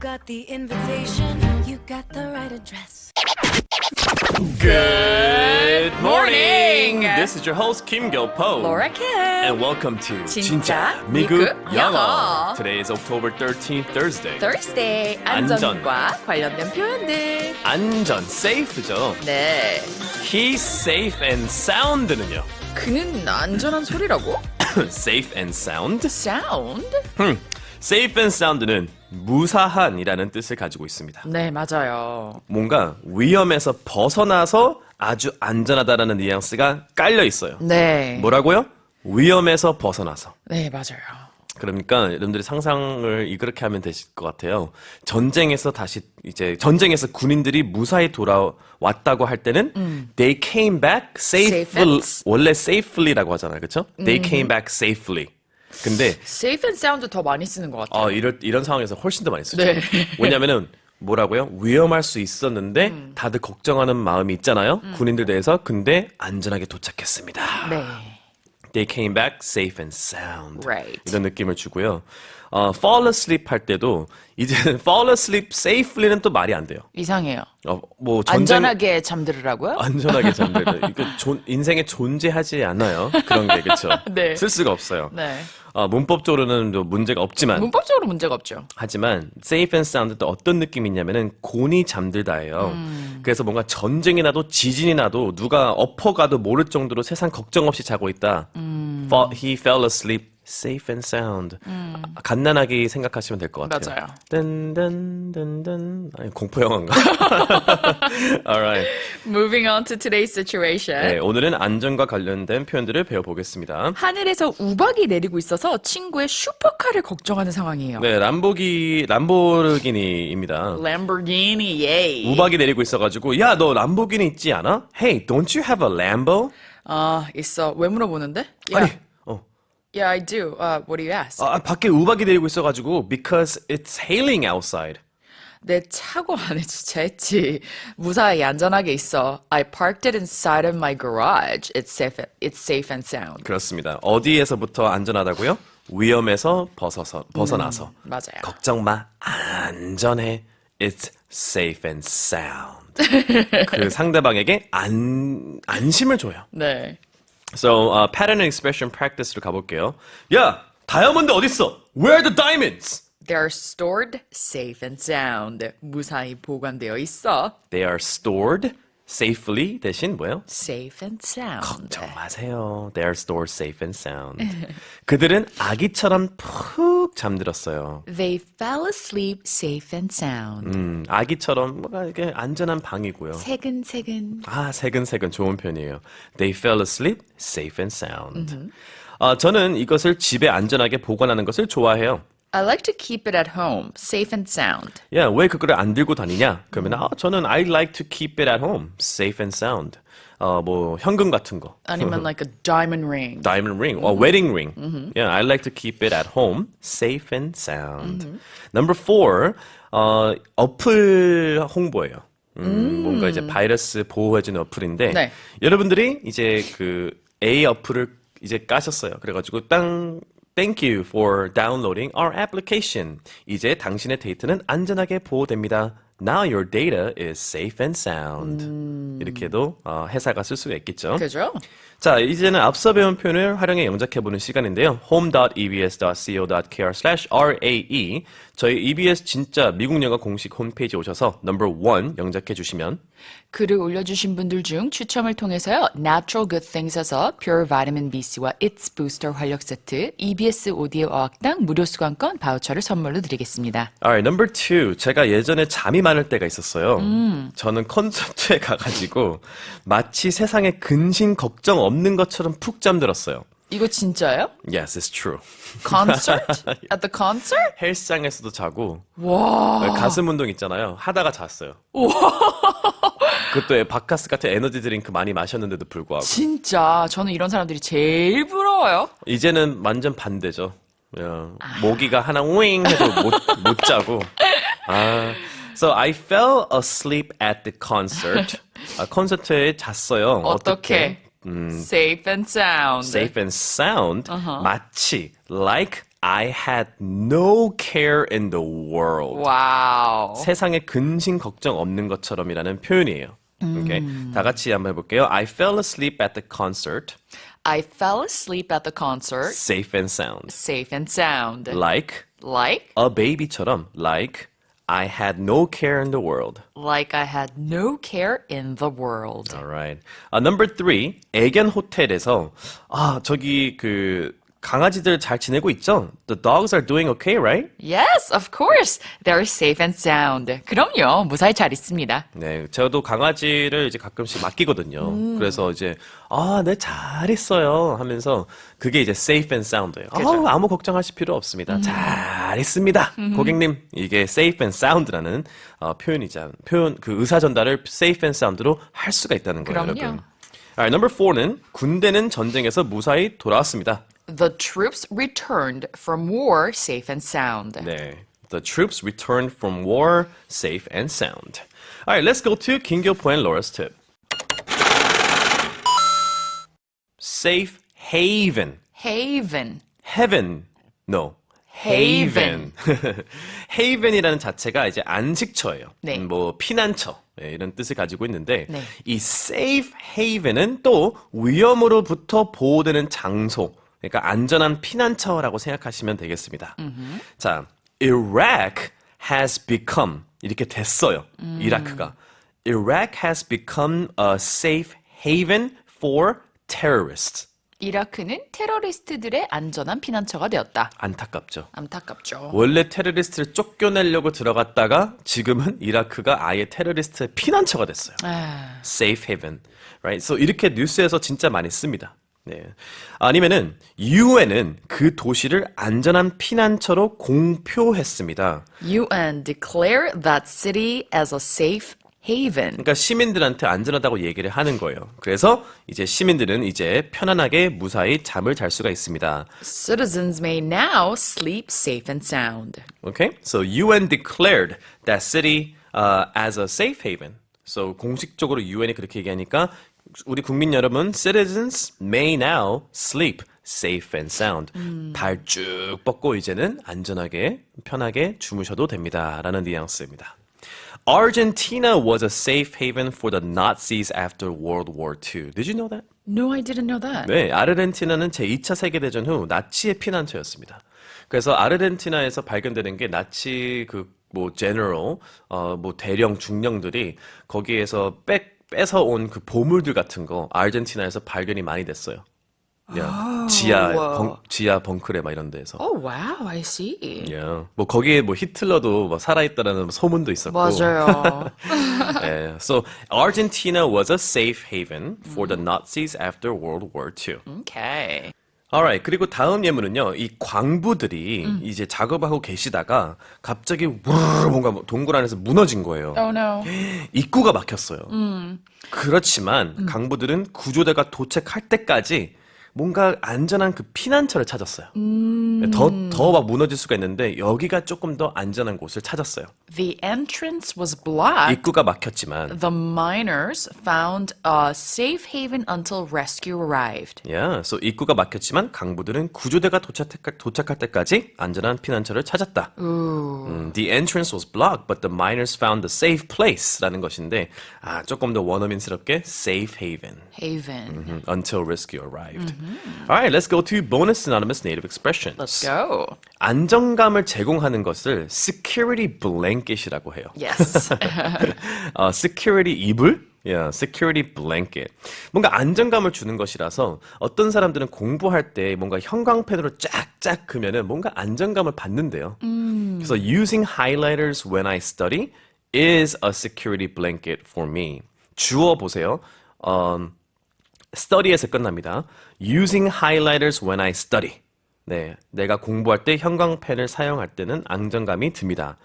got the invitation, you got the right address. Good morning. This is your host Kim Gyo Po. Laura Kim. And welcome to 진짜 미국 미국 영어. 영어. Today is October 13th, Thursday. Thursday 안전. 안전과 관련된 표현들. 안전, safe죠. 네. He's safe and sound는요. 그는 안전한 소리라고? safe and sound. Sound? safe and sound는 무사한이라는 뜻을 가지고 있습니다. 네, 맞아요. 뭔가 위험에서 벗어나서 아주 안전하다라는 뉘앙스가 깔려 있어요. 네. 뭐라고요? 위험에서 벗어나서. 네, 맞아요. 그러니까 여러분들이 상상을 이렇게 하면 되실 것 같아요. 전쟁에서 다시 이제 전쟁에서 군인들이 무사히 돌아왔다고 할 때는 they came back safely Safe. 원래 safely라고 하잖아요, 그렇죠? They came back safely. 근데 Safe and sound 더 많이 쓰는 것 같아요. 어, 이런 이런 상황에서 훨씬 더 많이 쓰죠. 네. 왜냐면은 뭐라고요? 위험할 수 있었는데 다들 걱정하는 마음이 있잖아요. 군인들 대해서 근데 안전하게 도착했습니다. 네. They came back safe and sound. Right. 이런 느낌을 주고요. 어, fall asleep 할 때도 이제 fall asleep safely는 또 말이 안 돼요. 이상해요. 어, 뭐 전쟁 안전하게 잠들으라고요? 안전하게 잠들어. 이거 존- 인생에 존재하지 않아요. 그런 게 그렇죠. 네. 쓸 수가 없어요. 네. 어, 문법적으로는 또 문제가 없지만 문법적으로 문제가 없죠. 하지만 safe and sound 또 어떤 느낌이냐면은 곤이 잠들다예요. 그래서 뭔가 전쟁이 나도 지진이 나도 누가 엎어가도 모를 정도로 세상 걱정 없이 자고 있다. Fall- he fell asleep safe and sound. 아, 간단하게 생각하시면 될 것 같아요. 맞아요. 든든든든 아니 공포 영화인가? Alright. Moving on to today's situation. 네, 오늘은 안전과 관련된 표현들을 배워보겠습니다. 하늘에서 우박이 내리고 있어서 친구의 슈퍼카를 걱정하는 상황이에요. 네, 람보기 람보르기니입니다. 예이. 우박이 내리고 있어가지고 야 너 람보기니 있지 않아? Hey, don't you have a Lambo? 아 있어. 왜 물어보는데? 아니, Yeah, 어, I do. Uh, what do you ask? 아, 밖에 우박이 내리고 있어가지고 because it's hailing outside. 내 차고 안에 주차했지. 무사히 안전하게 있어. I parked it inside of my garage. It's safe. It's safe and sound. 그렇습니다. 어디에서부터 안전하다고요? 위험에서 벗어서 벗어나서. 맞아요. 걱정 마, 안전해. It's safe and sound. 그 상대방에게 안 안심을 줘요. 네. So uh, pattern and expression practice로 가볼게요. 야, 다이아몬드 어딨어? Where are the diamonds? They are stored safe and sound. 무사히 보관되어 있어. They are stored safely 대신 뭐예요? Safe and sound. 걱정 마세요. They are stored safe and sound. 그들은 아기처럼 푹 잠들었어요. They fell asleep safe and sound. 음, 아기처럼 뭔가 이게 안전한 방이고요. 세근세근. 아, 새근새근 좋은 편이에요. They fell asleep safe and sound. 아, 저는 이것을 집에 안전하게 보관하는 것을 좋아해요. I like to keep it at home, safe and sound. 야, 왜 그거를 안 들고 다니냐? 그러면 아, 저는 I like to keep it at home, safe and sound. 어, 뭐 현금 같은 거. 아니면 like a diamond ring. diamond ring or wedding ring. Yeah, I like to keep it at home, safe and sound. Number four, 어, 어플 홍보예요. 음, 뭔가 이제 바이러스 보호해주는 어플인데 네. 여러분들이 이제 그 A 어플을 이제 까셨어요. 그래가지고 땅 Thank you for downloading our application. 이제 당신의 데이터는 안전하게 보호됩니다. Now your data is safe and sound. 이렇게도 어, 회사가 쓸 수가 있겠죠. 그죠? 자, 이제는 앞서 배운 표현을 활용해 영작해보는 시간인데요. home.ebs.co.kr/rae 저희 EBS 진짜 미국 영어 공식 홈페이지 오셔서 number one 영작해 주시면 글을 올려주신 분들 중 추첨을 통해서요. Natural Good Things에서 Pure Vitamin BC와 It's Booster 활력 세트, EBS 오디오 어학당 무료 수강권 바우처를 선물로 드리겠습니다. Alright, number two. 제가 예전에 잠이 많을 때가 있었어요. 저는 콘서트에 가가지고 마치 세상에 근심 걱정 없는 것처럼 푹 잠들었어요. 이거 진짜예요? Yes, it's true. Concert? At the concert? 헬스장에서도 자고 와. 가슴 운동 있잖아요. 하다가 잤어요. 그것도 바카스 같은 에너지 드링크 많이 마셨는데도 불구하고 진짜 저는 이런 사람들이 제일 부러워요. 이제는 완전 반대죠. 야, 모기가 하나 윙 해도 못, 못 자고. 아, so I fell asleep at the concert. 아, 콘서트에 잤어요. 어떻게? Safe and sound. Safe and sound. 마치 like I had no care in the world. 와우. 세상에 근심 걱정 없는 것처럼이라는 표현이에요. 오케이. 다 같이 한번 해볼게요. I fell asleep at the concert, I fell asleep at the concert, safe and sound. safe and sound. Like Like, a baby처럼, like I had no care in the world. like I had no care in the world. Alright. Uh, number three, 애견 호텔에서 아 저기 그 강아지들 잘 지내고 있죠? The dogs are doing okay, right? Yes, of course. They're safe and sound. 그럼요. 무사히 잘 있습니다. 네, 저도 강아지를 이제 가끔씩 맡기거든요. 그래서 이제 아, 네 잘했어요 하면서 그게 이제 safe and sound예요. 그죠. 아, 아무 걱정하실 필요 없습니다. 잘 있습니다. 고객님, 이게 safe and sound라는 어, 표현이자 표현 그 의사 전달을 safe and sound로 할 수가 있다는 거예요, 그럼요. 여러분. Alright, number four는 군대는 전쟁에서 무사히 돌아왔습니다. The troops returned from war safe and sound. 네. The troops returned from war safe and sound. Alright, let's go to 김교포 and Laura's tip. Safe haven. Haven. Heaven. No. Haven. haven이라는 자체가 이제 안식처예요. 네. 음, 뭐 피난처 네, 이런 뜻을 가지고 있는데 네. 이 safe haven은 또 위험으로부터 보호되는 장소, 그러니까 안전한 피난처라고 생각하시면 되겠습니다. 자, Iraq has become 이렇게 됐어요. 이라크가 Iraq has become a safe haven for terrorists. 이라크는 테러리스트들의 안전한 피난처가 되었다. 안타깝죠. 안타깝죠. 원래 테러리스트를 쫓겨내려고 들어갔다가 지금은 이라크가 아예 테러리스트의 피난처가 됐어요. 아, Safe haven. Right? So 이렇게 뉴스에서 진짜 많이 씁니다. 네. 아니면은 UN은 그 도시를 안전한 피난처로 공표했습니다. UN declare that city as a safe haven. 그러니까 시민들한테 안전하다고 얘기를 하는 거예요. 그래서 이제 시민들은 이제 편안하게 무사히 잠을 잘 수가 있습니다. Citizens may now sleep safe and sound. Okay? So UN declared that city uh, as a safe haven. So 공식적으로 UN이 그렇게 얘기하니까 우리 국민 여러분, citizens may now sleep safe and sound. 발쭉 뻗고 이제는 안전하게 편하게 주무셔도 됩니다라는 뉘앙스입니다. Argentina was a safe haven for the Nazis after World War II. Did you know that? No, I didn't know that. 네, 아르헨티나는 제2차 세계대전 후 나치의 피난처였습니다. 그래서 아르헨티나에서 발견되는 게 나치 그뭐 제너럴 어뭐 대령 중령들이 거기에서 뺏 뺏어 온 그 보물들 같은 거 아르헨티나에서 발견이 많이 됐어요. 야, 지하 와. 벙, 지하 벙커에 막 이런 데서. Oh, wow, I see. 야, 뭐 거기에 뭐 히틀러도 뭐 살아 있다라는 소문도 있었고. 맞아요. 예, so Argentina was a safe haven for the Nazis after World War II. okay. Alright. 그리고 다음 예문은요. 이 광부들이 이제 작업하고 계시다가 갑자기 우르르 뭔가 뭐 동굴 안에서 무너진 거예요. Oh no. 입구가 막혔어요. 그렇지만 강부들은 구조대가 도착할 때까지 뭔가 안전한 그 피난처를 찾았어요. 더, 더 막 무너질 수가 있는데 여기가 조금 더 안전한 곳을 찾았어요. The entrance was blocked. 입구가 막혔지만 The miners found a safe haven until rescue arrived. Yeah, so 입구가 막혔지만 강부들은 구조대가 도착할, 도착할 때까지 안전한 피난처를 찾았다. 음, the entrance was blocked, but the miners found a safe place라는 것인데 아, 조금 더 원어민스럽게 safe haven Haven. 음, until rescue arrived. Alright, let's go to bonus synonymous native expressions. Let's go. 안정감을 제공하는 것을 security blanket이라고 해요. Yes. 어, security 이불? Yeah, security blanket. 뭔가 안정감을 주는 것이라서 어떤 사람들은 공부할 때 뭔가 형광펜으로 쫙쫙 그면은 뭔가 안정감을 받는데요. 그래서 using highlighters when I study is a security blanket for me. 주어 보세요. 음, study에서 끝납니다. Using highlighters when I study. 네, 내가 공부할 때 형광펜을 사용할 때는 안정감이 듭니다.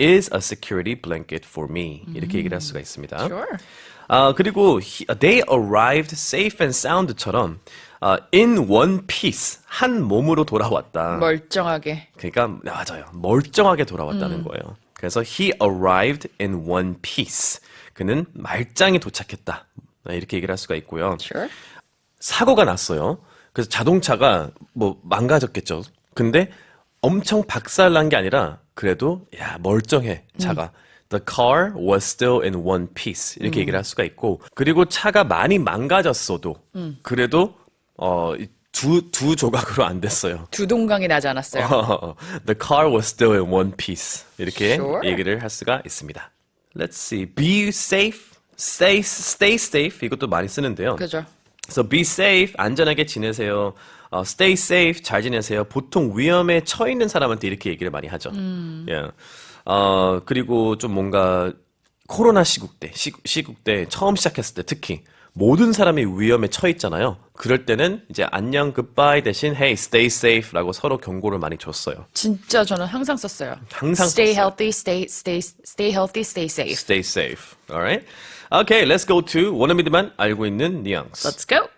is a security blanket for me. 이렇게 얘기를 할 수가 있습니다. Sure. 아, 그리고 he- they arrived safe and sound처럼 아, in one piece 한 몸으로 돌아왔다. 멀쩡하게. 그러니까 맞아요. 멀쩡하게 돌아왔다는 거예요. 그래서 he arrived in one piece. 그는 말짱히 도착했다. 네, 이렇게 얘기를 할 수가 있고요. Sure. 사고가 났어요. 그래서 자동차가 뭐 망가졌겠죠. 근데 엄청 박살난 게 아니라 그래도 야 멀쩡해 차가. The car was still in one piece 이렇게 얘기를 할 수가 있고 그리고 차가 많이 망가졌어도 그래도 어 두 두 조각으로 안 됐어요. 두 동강이 나지 않았어요. The car was still in one piece 이렇게 Sure. 얘기를 할 수가 있습니다. Let's see. Be safe, stay stay safe 이것도 많이 쓰는데요. 그죠. So be safe, 안전하게 지내세요. 어, stay safe, 잘 지내세요. 보통 위험에 처해 있는 사람한테 이렇게 얘기를 많이 하죠. Yeah. 어, 그리고 좀 뭔가 코로나 시국 때, 시, 시국 때 처음 시작했을 때 특히 모든 사람이 위험에 처해 있잖아요. 그럴 때는 이제 안녕, goodbye 대신 hey, stay safe라고 서로 경고를 많이 줬어요. 진짜 저는 항상 썼어요. 항상 Stay 썼어요. healthy, stay stay stay healthy, stay safe. Stay safe. Alright? Okay, let's go to 원어민들만 알고 있는 뉘앙스. Let's go.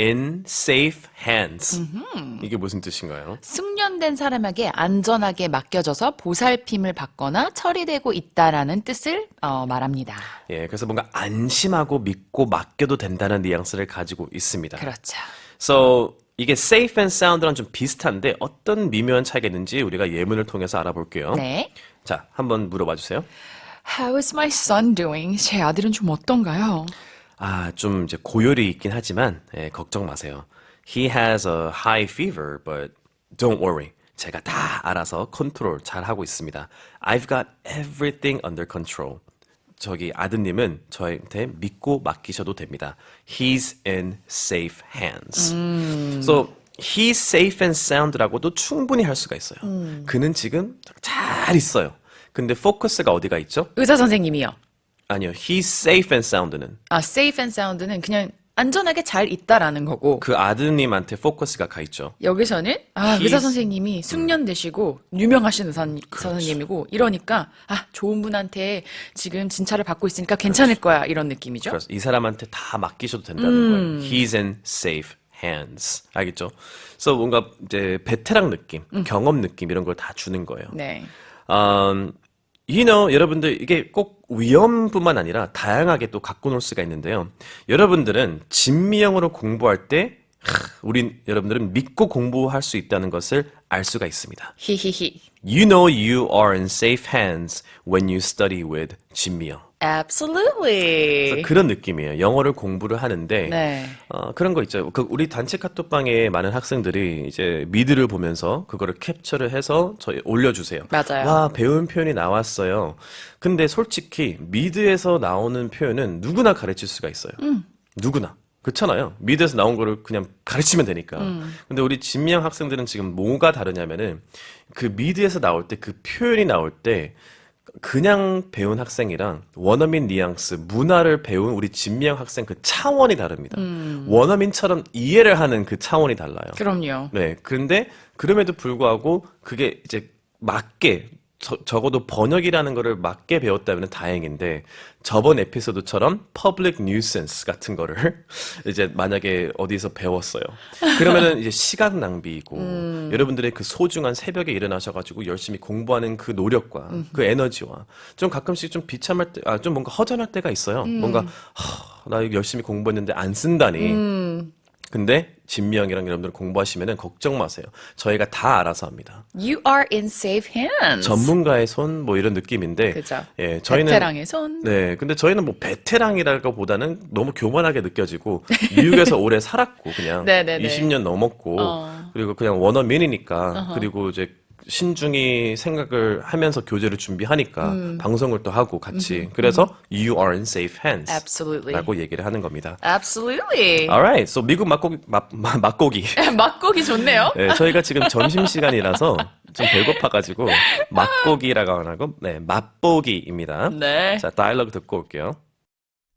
In safe hands. 이게 무슨 뜻인가요? 숙련된 사람에게 안전하게 맡겨져서 보살핌을 받거나 처리되고 있다라는 뜻을 어, 말합니다. 예, 그래서 뭔가 안심하고 믿고 맡겨도 된다는 뉘앙스를 가지고 있습니다. 그렇죠. So 이게 safe and sound랑 좀 비슷한데 어떤 미묘한 차이가 있는지 우리가 예문을 통해서 알아볼게요. 네. 자, 한번 물어봐 주세요. How is my son doing? 제 아들은 좀 어떤가요? 아, 좀 이제 고열이 있긴 하지만 예, 걱정 마세요. He has a high fever, but don't worry. 제가 다 알아서 컨트롤 잘 하고 있습니다. I've got everything under control. 저기 아드님은 저한테 믿고 맡기셔도 됩니다. He's in safe hands. So he's safe and sound라고도 충분히 할 수가 있어요. 그는 지금 잘 있어요. 근데 포커스가 어디가 있죠? 의사 선생님이요. 아니요. He's safe and sound는 아, safe and sound는 그냥 안전하게 잘 있다라는 거고 그 아드님한테 포커스가 가 있죠. 여기서는 아, He's- 의사 선생님이 숙련되시고 유명하신 의사 선생님이고 이러니까 아, 좋은 분한테 지금 진찰을 받고 있으니까 괜찮을 거야 이런 느낌이죠. 그래서 이 사람한테 다 맡기셔도 된다는 거예요. He's in safe hands. 알겠죠? 그래서 뭔가 이제 베테랑 느낌, 경험 느낌 이런 걸 다 주는 거예요. 네. 음, you know, 여러분들 이게 꼭 위험뿐만 아니라 다양하게 또 갖고 놀 수가 있는데요. 여러분들은 진미형으로 공부할 때 하, 우린 여러분들은 믿고 공부할 수 있다는 것을 알 수가 있습니다. 히히히. You know you are in safe hands when you study with 진미형. Absolutely. 그래서 그런 느낌이에요. 영어를 공부를 하는데 네. 어, 그런 거 있죠. 그 우리 단체 카톡방에 많은 학생들이 이제 미드를 보면서 그거를 캡처를 해서 저희 올려주세요. 맞아요. 와 배운 표현이 나왔어요. 근데 솔직히 미드에서 나오는 표현은 누구나 가르칠 수가 있어요. 음. 누구나. 그렇잖아요. 미드에서 나온 거를 그냥 가르치면 되니까. 음. 근데 우리 진미양 학생들은 지금 뭐가 다르냐면은 그 미드에서 나올 때 그 표현이 나올 때 그냥 배운 학생이랑 원어민 뉘앙스, 문화를 배운 우리 진미양 학생 그 차원이 다릅니다. 원어민처럼 이해를 하는 그 차원이 달라요. 그럼요. 네. 그런데 그럼에도 불구하고 그게 이제 맞게 저, 적어도 번역이라는 거를 맞게 배웠다면 다행인데 저번 에피소드처럼 public nuisance 같은 거를 이제 만약에 어디서 배웠어요. 그러면은 이제 시간 낭비이고 여러분들의 그 소중한 새벽에 일어나셔가지고 열심히 공부하는 그 노력과 그 에너지와 좀 가끔씩 좀 비참할 때, 아, 좀 뭔가 허전할 때가 있어요. 뭔가 하, 나 열심히 공부했는데 안 쓴다니. 근데 진미형이랑 여러분들 공부하시면은 걱정 마세요. 저희가 다 알아서 합니다. You are in safe hands. 전문가의 손 뭐 이런 느낌인데 그죠. 예, 저희는 베테랑의 손. 네, 근데 저희는 뭐 베테랑이라고 보다는 너무 교만하게 느껴지고 미국에서 오래 살았고 그냥 네네네. 20년 넘었고 어. 그리고 그냥 원어민이니까 그리고 이제 신중히 생각을 하면서 교재를 준비하니까 음. 방송을 또 하고 같이 그래서 you are in safe hands Absolutely. 라고 얘기를 하는 겁니다. Absolutely. Alright, so 미국 맛고기 맛, 맛- 맛고기 맛고기 좋네요. 네, 저희가 지금 점심 시간이라서 좀 배고파가지고 맛고기라고 안 하고 네 맛보기입니다. 네. 자 다이얼로그 듣고 올게요.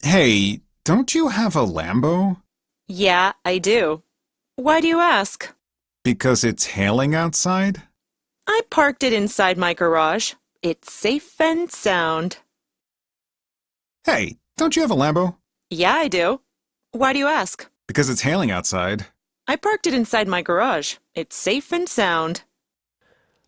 Hey, don't you have a Lambo? Yeah, I do. Why do you ask? Because it's hailing outside? I parked it inside my garage. It's safe and sound. Hey, don't you have a Lambo? Yeah, I do. Why do you ask? Because it's hailing outside. I parked it inside my garage. It's safe and sound.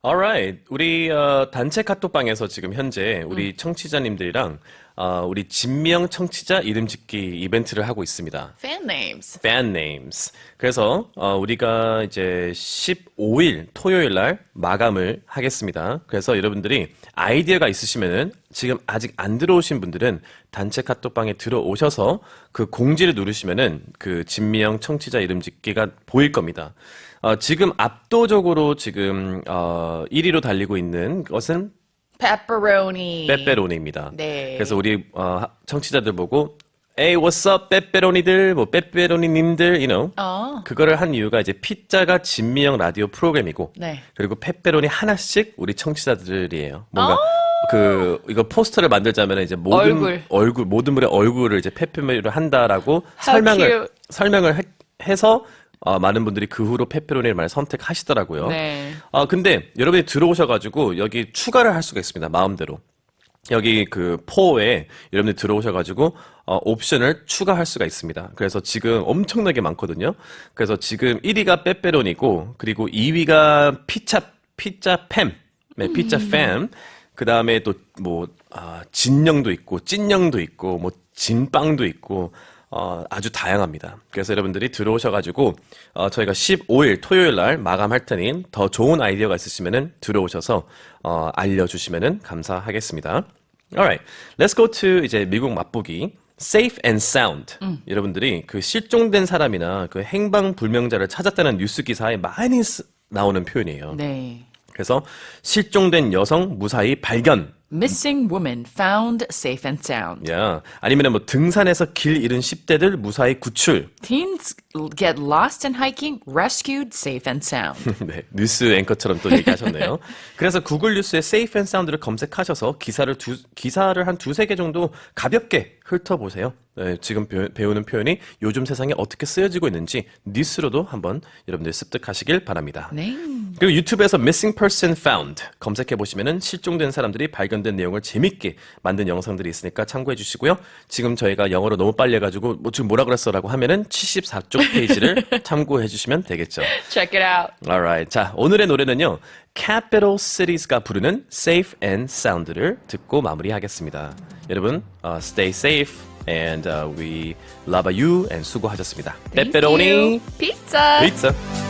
Alright, 우리 어, 단체 카톡방에서 지금 현재 우리 청취자님들이랑 어, 우리 진명 청취자 이름 짓기 이벤트를 하고 있습니다. Fan names. fan names. 그래서 어, 우리가 이제 15일 토요일 날 마감을 하겠습니다. 그래서 여러분들이 아이디어가 있으시면은 지금 아직 안 들어오신 분들은 단체 카톡방에 들어오셔서 그 공지를 누르시면은 그 진미영 청취자 이름 짓기가 보일 겁니다. 어, 지금 압도적으로 지금 어, 1위로 달리고 있는 것은 Pepperoni. 빼빼로니입니다. 네. 그래서 우리 어, 청취자들 보고 what's up, 빼빼로니들, 뭐 빼빼로니님들, you know. 어. 그거를 한 이유가 이제 피자가 진미영 라디오 프로그램이고, 네. 그리고 페페로니 하나씩 우리 청취자들이에요. 뭔가 그 이거 포스터를 만들자면 이제 모든 얼굴. 얼굴 모든 분의 얼굴을 이제 페페로니로 한다라고 설명을 cute. 설명을 해, 해서 어, 많은 분들이 그 후로 페페로니를 많이 선택하시더라고요. 네. 아 근데 여러분이 들어오셔가지고 여기 추가를 할 수가 있습니다. 마음대로. 여기 그 포에 여러분들 들어오셔가지고 어, 옵션을 추가할 수가 있습니다. 그래서 지금 엄청나게 많거든요. 그래서 지금 1위가 빼빼론이고 그리고 2위가 피자 피자 팸, 네, 피자 팸. 그 다음에 또뭐 아, 진영도 있고 찐영도 있고 뭐 진빵도 있고 어, 아주 다양합니다. 그래서 여러분들이 들어오셔가지고 어, 저희가 15일 토요일 날 마감할 테니 더 좋은 아이디어가 있으시면은 들어오셔서 어, 알려주시면은 감사하겠습니다. Alright, let's go to 이제 미국 맛보기. Safe and sound. 여러분들이 그 실종된 사람이나 그 행방 불명자를 찾았다는 뉴스 기사에 많이 쓰- 나오는 표현이에요. 네. 그래서 실종된 여성 무사히 발견. Missing woman found safe and sound. 야, 아니면 뭐 등산에서 길 잃은 10대들 무사히 구출. Teens get lost in hiking, rescued safe and sound. 네, 뉴스 앵커처럼 또 얘기하셨네요. 그래서 구글 뉴스에 safe and sound를 검색하셔서 기사를 두, 기사를 한 두세 개 정도 가볍게 훑어보세요. 네, 지금 배, 배우는 표현이 요즘 세상에 어떻게 쓰여지고 있는지 뉴스로도 한번 여러분들 습득하시길 바랍니다. 네. 그리고 유튜브에서 missing person found 검색해 보시면은 실종된 사람들이 발견된 내용을 재밌게 만든 영상들이 있으니까 참고해 주시고요. 지금 저희가 영어로 너무 빨리 해가지고 뭐 지금 뭐라 그랬어라고 하면은 74쪽 페이지를 참고해 주시면 되겠죠. Check it out. Alright. 자, 오늘의 노래는요. Capital Cities가 부르는 Safe and Sound를 듣고 마무리하겠습니다. 여러분, uh, stay safe and uh, we love you and 수고하셨습니다. Thank Pepperoni you. Pizza. pizza.